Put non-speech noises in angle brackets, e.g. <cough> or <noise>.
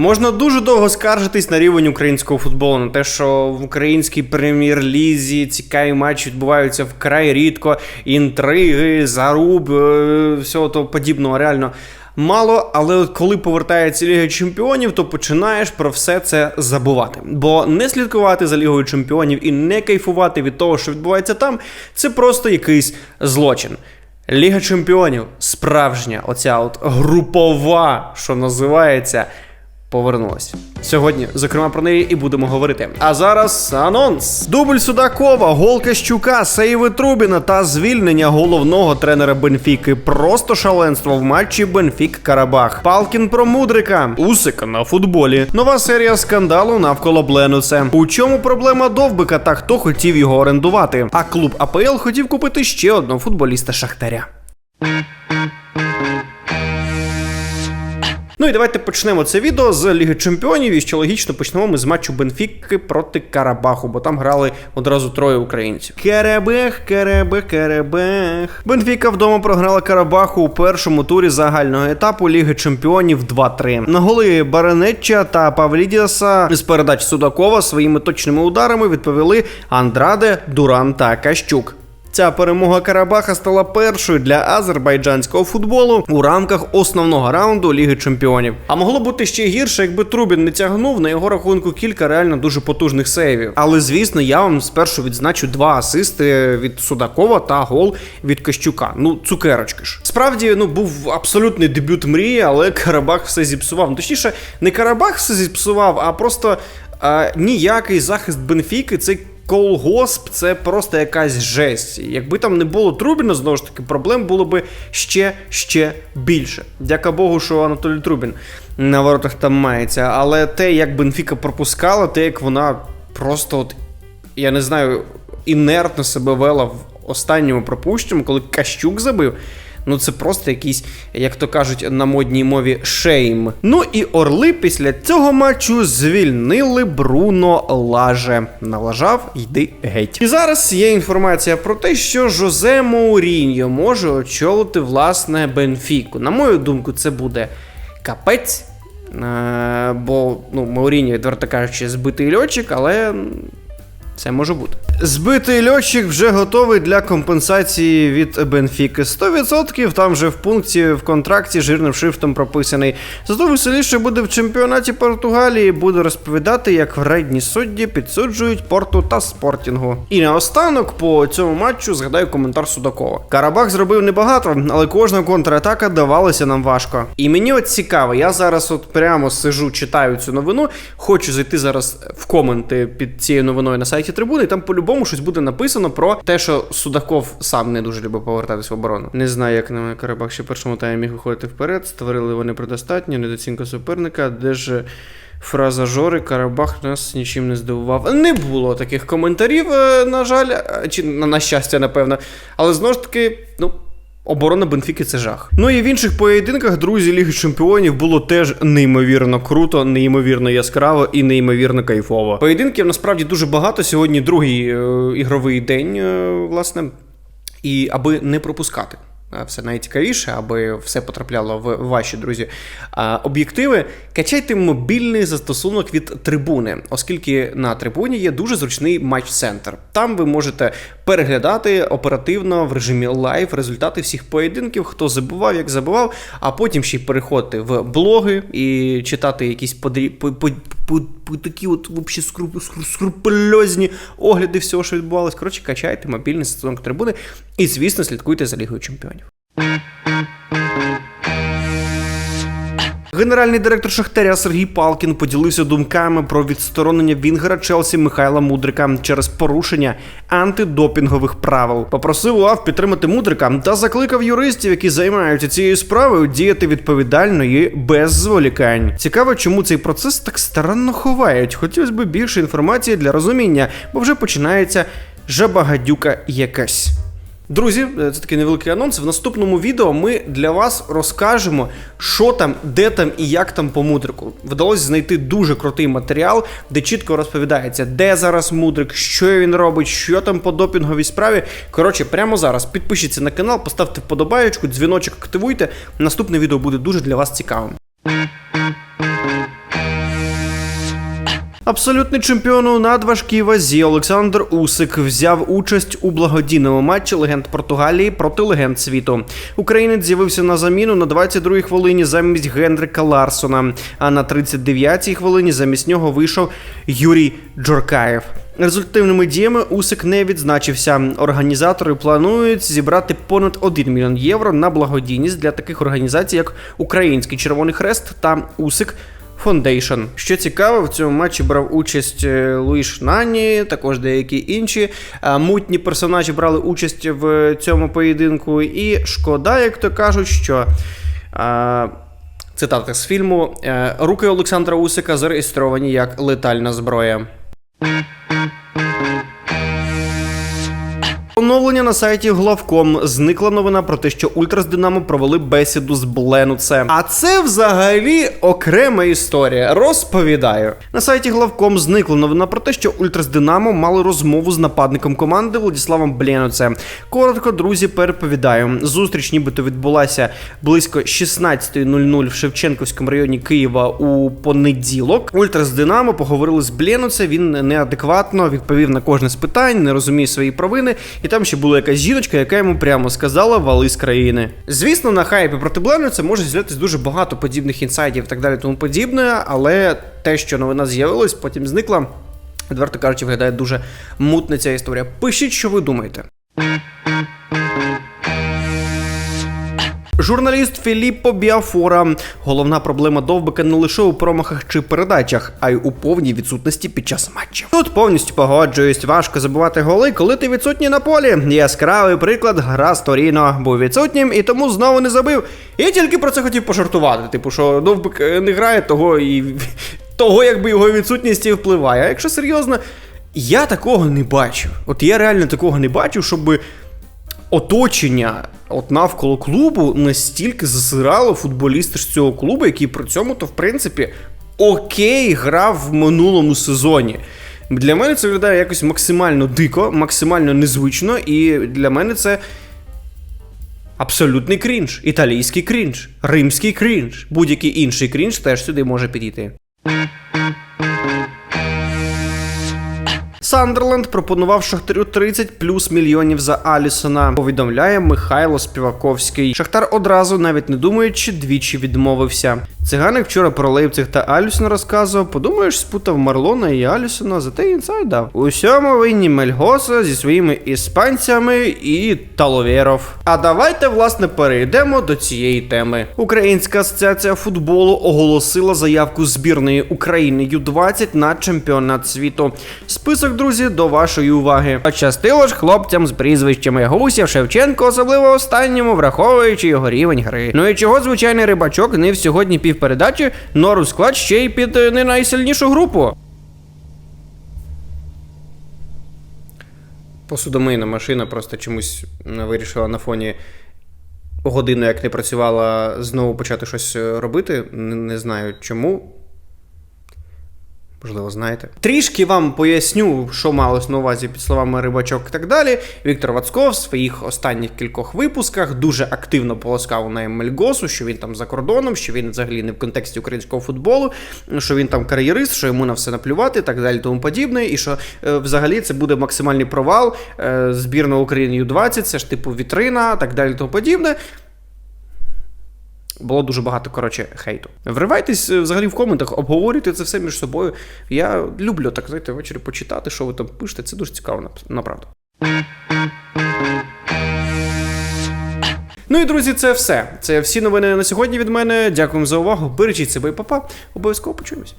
Можна дуже довго скаржитись на рівень українського футболу, на те, що в українській прем'єр-лізі цікаві матчі відбуваються вкрай рідко, інтриги, заруб, е, всього того подібного реально. Мало, але от коли повертається Ліга Чемпіонів, то починаєш про все це забувати. Бо не слідкувати за Лігою Чемпіонів і не кайфувати від того, що відбувається там, це просто якийсь злочин. Ліга Чемпіонів, справжня, оця от групова, що називається, повернулась. Сьогодні, зокрема, про неї і будемо говорити. А зараз анонс: дубль Судакова, гол Кащука, сейви Трубіна та звільнення головного тренера Бенфіки. Просто шаленство в матчі Бенфік Карабах. Палкін про мудрика, Усика на футболі. Нова серія скандалу навколо Бленуса. У чому проблема довбика та хто хотів його орендувати? А клуб АПЛ хотів купити ще одного футболіста Шахтаря. І давайте почнемо це відео з Ліги Чемпіонів. І що логічно почнемо ми з матчу Бенфіки проти Карабаху, бо там грали одразу троє українців. Керебех, Керебех, Керебех. Бенфіка вдома програла Карабаху у першому турі загального етапу Ліги Чемпіонів 2-3. На голи Баранетча та Павлідіаса з передач Судакова своїми точними ударами відповіли Андраде, Дуран та Кащук. Ця перемога Карабаха стала першою для азербайджанського футболу у рамках основного раунду Ліги Чемпіонів. А могло бути ще гірше, якби Трубін не тягнув на його рахунку кілька реально дуже потужних сейвів. Але звісно, я вам спершу відзначу два асисти від Судакова та гол від Кощука. Ну, цукерочки ж. Справді, ну був абсолютний дебют мрії, але Карабах все зіпсував. Ну, Точніше, не Карабах все зіпсував, а просто е, ніякий захист Бенфіки цей колгосп це просто якась жесть. Якби там не було Трубіна, знову ж таки, проблем було би ще ще більше. Дяка Богу, що Анатолій Трубін на воротах там мається. Але те, як Бенфіка пропускала, те, як вона просто, от, я не знаю, інертно себе вела в останньому пропущеному, коли Кащук забив. Ну це просто якийсь, як то кажуть на модній мові, шейм. Ну і Орли після цього матчу звільнили Бруно Лаже. Налажав, йди геть. І зараз є інформація про те, що Жозе Моуріньо може очолити власне Бенфіку. На мою думку, це буде капець. Е, бо ну, Мауріньо, відверто кажучи, збитий льотчик, але це може бути. Збитий льотчик вже готовий для компенсації від Бенфіки. 100% там вже в пункті в контракті жирним шрифтом прописаний. Зато веселіше буде в чемпіонаті Португалії, буде розповідати, як вредні судді підсуджують порту та спортінгу. І наостанок по цьому матчу згадаю коментар Судакова. Карабах зробив небагато, але кожна контратака давалася нам важко. І мені от цікаво, я зараз от прямо сижу, читаю цю новину. Хочу зайти зараз в коменти під цією новиною на сайті трибуни, і там по-любому щось буде написано про те, що Судаков сам не дуже любить повертатись в оборону. Не знаю, як на Карабах ще першому таймі міг виходити вперед. Створили вони предостатньо, недоцінка суперника, де ж. Фраза Жори Карабах нас нічим не здивував. Не було таких коментарів, е, на жаль, е, чи на щастя, напевно. Але знову ж таки, ну. Оборона Бенфіки це жах. Ну і в інших поєдинках, друзі, Ліги Чемпіонів було теж неймовірно круто, неймовірно яскраво і неймовірно кайфово. Поєдинків насправді дуже багато. Сьогодні другий е, ігровий день, е, власне, і аби не пропускати. Е, Все найцікавіше, аби все потрапляло в ваші друзі об'єктиви. Качайте мобільний застосунок від трибуни, оскільки на трибуні є дуже зручний матч-центр. Там ви можете переглядати оперативно в режимі лайв результати всіх поєдинків, хто забував, як забував, а потім ще й переходити в блоги і читати якісь подрі... такі от вообще скруп... скру- скрупульозні огляди всього, що відбувалось. Коротше, качайте мобільний застосунок трибуни і, звісно, слідкуйте за Лігою Чемпіонів. Генеральний директор Шахтаря Сергій Палкін поділився думками про відсторонення Вінгера Челсі Михайла Мудрика через порушення антидопінгових правил. Попросив УАВ підтримати Мудрика та закликав юристів, які займаються цією справою, діяти відповідально і без зволікань. Цікаво, чому цей процес так старанно ховають. Хотілося б більше інформації для розуміння, бо вже починається жабагадюка якась. Друзі, е, це такий невеликий анонс. В наступному відео ми для вас розкажемо, що там, де там і як там по мудрику. Вдалося знайти дуже крутий матеріал, де чітко розповідається, де зараз мудрик, що він робить, що там по допінговій справі. Коротше, прямо зараз підпишіться на канал, поставте вподобаєчку, дзвіночок активуйте. Наступне відео буде дуже для вас цікавим. Абсолютний чемпіон у надважкій вазі Олександр Усик взяв участь у благодійному матчі легенд Португалії проти легенд світу. Українець з'явився на заміну на 22-й хвилині замість Генрика Ларсона. А на 39-й хвилині замість нього вийшов Юрій Джоркаєв. Результативними діями Усик не відзначився. Організатори планують зібрати понад 1 мільйон євро на благодійність для таких організацій, як Український Червоний Хрест та Усик. Foundation. Що цікаво, в цьому матчі брав участь е, Луїш Нані, також деякі інші мутні персонажі брали участь в цьому поєдинку. І шкода, як то кажуть, що. Цитата з фільму: е, Руки Олександра Усика зареєстровані як летальна зброя. На сайті Главком зникла новина про те, що Ультрас Динамо провели бесіду з Бленуце. А це взагалі окрема історія. Розповідаю. На сайті Главком зникла новина про те, що Ультрас Динамо мали розмову з нападником команди Владіславом Бленуце. Коротко, друзі, переповідаю. Зустріч нібито відбулася близько 16.00 в Шевченківському районі Києва у понеділок. Ультрас Динамо поговорили з Бленуце. Він неадекватно відповів на кожне з питань, не розуміє свої провини. І там ще була якась жіночка, яка йому прямо сказала вали з країни. Звісно, на хайпі проти це може з'явитися дуже багато подібних інсайдів і так далі, тому подібне, але те, що новина з'явилась, потім зникла. Відверто кажучи, виглядає дуже мутна ця історія. Пишіть, що ви думаєте. Журналіст Філіппо Біафора. Головна проблема довбика не лише у промахах чи передачах, а й у повній відсутності під час матчів. Тут повністю погоджуюсь, важко забивати голи, коли ти відсутній на полі. Яскравий приклад гра з Торіно був відсутнім і тому знову не забив. Я тільки про це хотів пожартувати. Типу, що довбик е, не грає, того і <laughs> того, якби його відсутність і впливає. А якщо серйозно, я такого не бачив. От я реально такого не бачив, щоб оточення от навколо клубу настільки засирало футболісти ж цього клубу, який при цьому то в принципі окей грав в минулому сезоні. Для мене це виглядає якось максимально дико, максимально незвично, і для мене це абсолютний крінж, італійський крінж, римський крінж, будь-який інший крінж теж сюди може підійти. Сандерленд пропонував Шахтарю 30 плюс мільйонів за Алісона. Повідомляє Михайло Співаковський. Шахтар одразу, навіть не думаючи, двічі відмовився. Циганик вчора про Лейпциг та Алісона розказував. Подумаєш, спутав Марлона і Алісона, зате інсайд дав. У винні Мельгоса зі своїми іспанцями і Таловєров. А давайте, власне, перейдемо до цієї теми. Українська асоціація футболу оголосила заявку збірної України Ю-20 на чемпіонат світу. Список, друзі, до вашої уваги. Пощастило ж хлопцям з прізвищами Гусєв Шевченко, особливо останньому, враховуючи його рівень гри. Ну і чого звичайний рибачок не в сьогодні півпередачі нору склад ще й під е, не найсильнішу групу. Посудомийна машина просто чомусь е, вирішила на фоні годину, як не працювала, знову почати щось е, робити. Не знаю чому. Можливо, знаєте. Трішки вам поясню, що малось на увазі під словами рибачок і так далі. Віктор Вацков в своїх останніх кількох випусках дуже активно полоскав на Мельгосу, що він там за кордоном, що він взагалі не в контексті українського футболу, що він там кар'єрист, що йому на все наплювати, і так далі, тому подібне. І що е, взагалі це буде максимальний провал. Е, збірна України Ю-20, це ж типу вітрина, так далі, тому подібне. Було дуже багато, коротше, хейту. Вривайтесь е, взагалі в коментах, обговорюйте це все між собою. Я люблю так, знаєте, ввечері почитати, що ви там пишете. Це дуже цікаво, нап- направду. Ну і друзі, це все. Це всі новини на сьогодні від мене. Дякуємо за увагу. Бережіть себе і папа. Обов'язково почуємось.